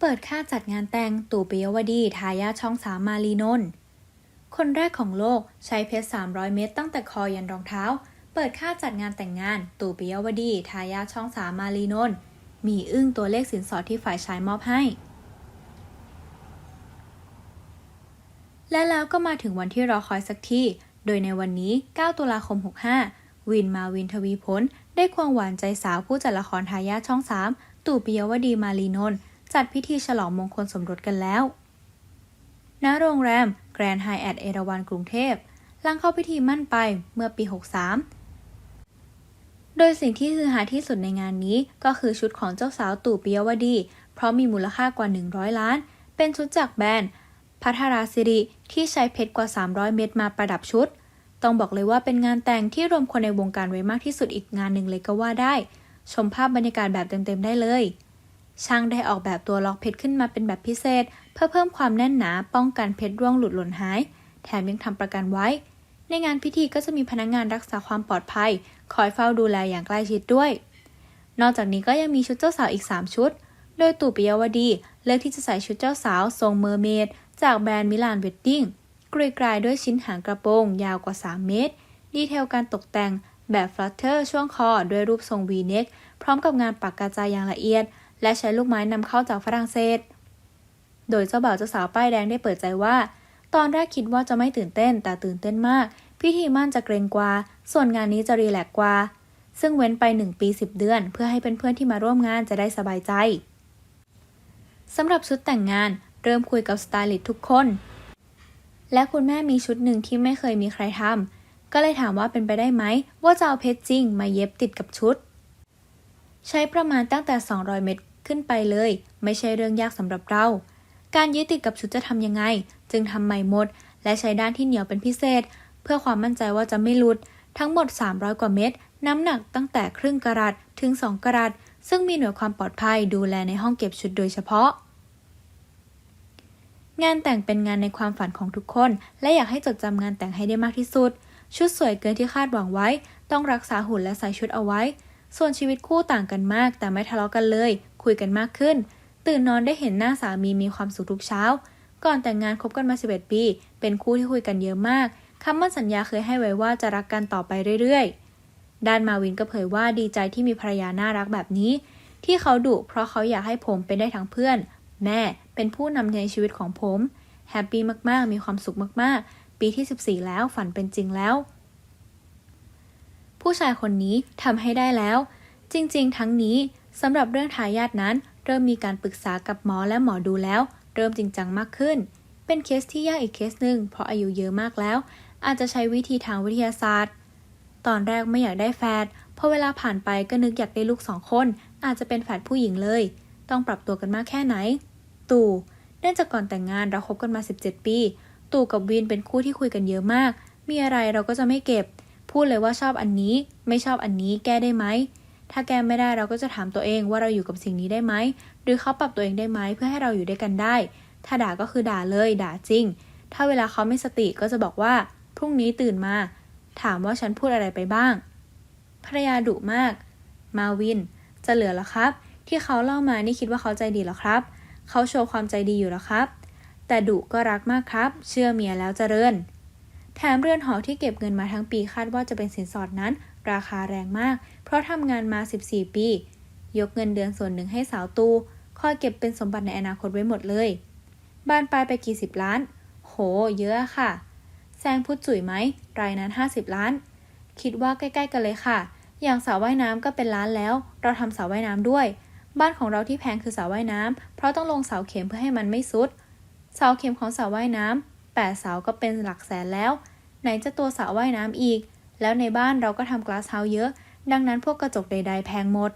เปิดค่าจัดงานแต่งตู่ปิยวดีทายาช่องสามมารีนนท์คนแรกของโลกใช้เพชร 300 เม็ดตั้งแต่คอยันรองเท้า เปิดค่าจัดงานแต่งงาน ตู่ปิยวดีทายาช่องสามมารีนนท์มีอึ้งตัวเลขสินสอดที่ฝ่ายชายมอบให้ และแล้วก็มาถึงวันที่รอคอยสักทีโดยในวันนี้ 9 ตุลาคม 65 วินมาวินทวีพลได้ควงหวานใจสาวผู้จัดละครทายาช่อง 3 ตู่ปิยวดีมารีนนท์ จัดพิธีฉลองมงคลสมรสกันแล้ว ณ โรงแรมแกรนด์ไฮแอทเอราวันกรุงเทพหลังเข้าพิธีมั่นไปเมื่อปี 63 โดยสิ่งที่ฮือฮาที่สุดในงานนี้ก็คือชุดของเจ้าสาวตู่ปิยวดี เพราะมีมูลค่ากว่า 100 ล้าน เป็นชุดจากแบรนด์พัทราสิริที่ใช้เพชรกว่า 300 เม็ดมาประดับชุด ต้องบอกเลยว่าเป็นงานแต่งที่รวมคนในวงการไว้มากที่สุดอีกงานหนึ่งเลยก็ว่าได้ ชมภาพบรรยากาศแบบเต็มๆได้เลย ช่างได้ออกแบบตัวล็อกเพชรขึ้นมาเป็นแบบพิเศษ เพื่อเพิ่มความแน่นหนา ป้องกันเพชรร่วงหลุดหล่นหาย แถมยังทำประกันไว้ ในงานพิธีก็จะมีพนักงงานรักษาความปลอดภัย คอยเฝ้าดูแลอย่างใกล้ชิดด้วย นอกจากนี้ก็ยังมีชุดเจ้าสาวอีก 3 ชุด โดยตู่ปิยวดี เลือกที่จะใส่ชุดเจ้าสาวทรงเมอร์เมดจากแบรนด์มิลานเวดดิ้งกรีกรายด้วยชิ้นหางกระโปรงยาวกว่า 3 เมตร ดีเทลการตกแต่งแบบฟลัตเตอร์ช่วงคอด้วยรูปทรง V-neck พร้อมกับงานปักกระจายอย่างละเอียด และใช้ลูกไม้นำเข้าจากฝรั่งเศส โดยเจ้าบ่าวเจ้าสาวป้ายแดงได้เปิดใจว่า ตอนแรกคิดว่าจะไม่ตื่นเต้นแต่ตื่นเต้นมาก พิธีมั่นจะเกรงกว่า ส่วนงานนี้จะรีแลกกว่า ซึ่งเว้นไป 1 ปี 10 เดือน เพื่อให้เพื่อนๆที่มาร่วมงานจะได้สบายใจสำหรับชุดแต่งงานเริ่มคุยกับสไตลิสต์ทุกคน และคุณแม่มีชุดหนึ่งที่ไม่เคยมีใครทำก็เลยถามว่าเป็นไปได้ไหม ว่าจะเอาเพชรจริงมาเย็บติดกับชุด ใช้ประมาณตั้งแต่ 200 เม็ด ขึ้นไปเลย ไม่ใช่เรื่องยากสำหรับเรา การยึดติดกับชุดจะทำยังไง จึงทำใหม่หมด และใช้ด้านที่เหนียวเป็นพิเศษ เพื่อความมั่นใจว่าจะไม่หลุด ทั้งหมด 300 กว่าเม็ดน้ำหนักตั้งแต่ครึ่งกะรัตถึง 2กะรัตซึ่งมีหน่วยความปลอดภัยดูแลในห้องเก็บชุดโดยเฉพาะ งานแต่งเป็นงานในความฝันของทุกคน และอยากให้จดจำงานแต่งให้ได้มากที่สุด ชุดสวยเกินที่คาดหวังไว้ ต้องรักษาหุ่นและใส่ชุดเอาไว้ ส่วนชีวิตคู่ต่างกันมาก แต่ไม่ทะเลาะกันเลย คุยกันมากขึ้น ตื่นนอนได้เห็นหน้าสามีมีความสุขทุกเช้า ก่อนแต่งงานคบกันมา 11 ปี เป็นคู่ที่คุยกันเยอะมากคำมั่นสัญญาเคยให้ไว้ว่าจะรักกันต่อไปเรื่อยๆ ด้านมาวินก็เผยว่าดีใจที่มีภรรยาน่ารักแบบนี้ ที่เขาดุเพราะเขาอยากให้ผมเป็นได้ทั้งเพื่อน แม่เป็นผู้นำในชีวิตของผมแฮปปี้มากๆ มีความสุขมากๆ ปีที่ 14 แล้วฝันเป็นจริงแล้ว ผู้ชายคนนี้ทำให้ได้แล้ว จริง ๆ ทั้งนี้ สำหรับเรื่องทายาทนั้น เริ่มมีการปรึกษากับหมอและหมอดูแล้ว เริ่มจริงจังมากขึ้น เป็นเคสที่ยากอีกเคสหนึ่งเพราะอายุเยอะมากแล้ว อาจจะใช้วิธีทางวิทยาศาสตร์ ตอนแรกไม่อยากได้แฟดพอเวลาผ่านไปก็นึกอยากได้ลูกสองคน อาจจะเป็นแฝดผู้หญิงเลย ต้องปรับตัวกันมากแค่ไหน ตู่เนื่องจากก่อนแต่งงานเราคบกันมา 17 ปี ตู่กับวินเป็นคู่ที่คุยกันเยอะมาก มีอะไรเราก็จะไม่เก็บ พูดเลยว่าชอบอันนี้ ไม่ชอบอันนี้แก้ได้ไหม ถ้าแก้ไม่ได้เราก็จะถามตัวเองว่าเราอยู่กับสิ่งนี้ได้ไหม หรือเขาปรับตัวเองได้ไหมเพื่อให้เราอยู่ด้วยกันได้ ถ้าด่าก็คือด่าเลยด่าจริง ถ้าเวลาเขาไม่สติก็จะบอกว่า พรุ่งนี้ตื่นมา ถามว่าฉันพูดอะไรไปบ้าง ภรรยาดุมาก มาวิน จะเหลือหรอครับ ที่เขาเล่ามานี่คิดว่าเขาใจดีหรอครับ เขาโชว์ความใจดีอยู่แล้วครับ แต่ดุก็รักมากครับ เชื่อเมียแล้วเจริญ แถมเรือนหอที่เก็บเงินมาทั้งปีคาดว่าจะเป็นสินสอดนั้น ราคาแรงมาก เพราะทำงานมา 14 ปี ยกเงินเดือนส่วนหนึ่งให้สาวตูคอยเก็บเป็นสมบัติในอนาคตไว้หมดเลย บ้านปลายไปกี่สิบล้าน โห เยอะค่ะ แซงพูดจุ๋ยไหม รายนั้น 50 ล้าน คิดว่าใกล้ๆกันเลยค่ะ อย่างสระว่ายน้ำก็เป็นล้านแล้ว เราทำสระว่ายน้ำด้วย บ้านของเราที่แพงคือสระว่ายน้ำเพราะต้องลงเสาเข็มเพื่อให้มันไม่ซุด เสาเข็มของสระว่ายน้ำแปดเสาก็เป็นหลักแสนแล้ว ไหนจะตัวสระว่ายน้ำอีก แล้วในบ้านเราก็ทำกลาสเฮาส์เยอะ ดังนั้นพวกกระจกใด ๆ แพงหมด